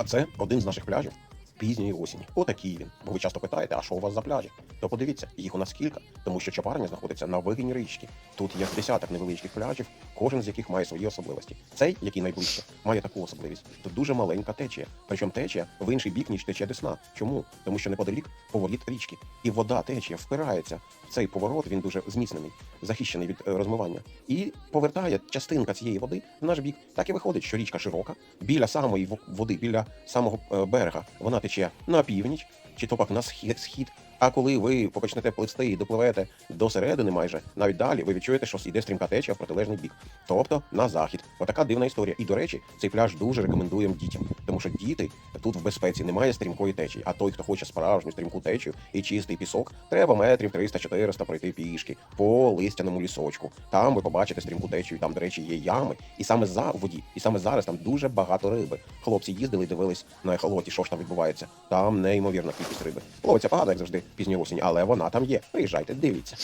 А це один з наших пляжів пізньої осені. Отакий він. Бо ви часто питаєте, а що у вас за пляжі? То подивіться, їх у нас кілька, тому що Чапарня знаходиться на вигині річки. Тут є десяток невеличких пляжів, кожен з яких має свої особливості. Цей, який найближче, має таку особливість. Тут дуже маленька течія. Причому течія в інший бік, ніж тече Десна. Чому? Тому що неподалік поворіт річки. І вода течія впирається в цей поворот, він дуже зміцнений, захищений від е, розмивання. І повертає частинка цієї води в наш бік. Так і виходить, що річка широка, біля самої води, біля самого е, берега, вона тече на північ, чи то пак на схід. А коли ви почнете пливсти і допливете до середини, майже навіть далі, ви відчуєте, що йде стрімка течія в протилежний бік, тобто на захід. Отака дивна історія. І до речі, цей пляж дуже рекомендуємо дітям, тому що діти тут в безпеці немає стрімкої течії. А той, хто хоче справжню стрімку течію і чистий пісок, треба метрів 300-400 пройти пішки по листяному лісочку. Там ви побачите стрімку течію. Там, до речі, є ями, і саме за воді, і саме зараз там дуже багато риби. Хлопці їздили дивились на ехолоті, що ж там відбувається. Там неймовірна кількість риби. Ловиться погано, як завжди, пізньої осінь, але вона там є. Приїжджайте, дивіться.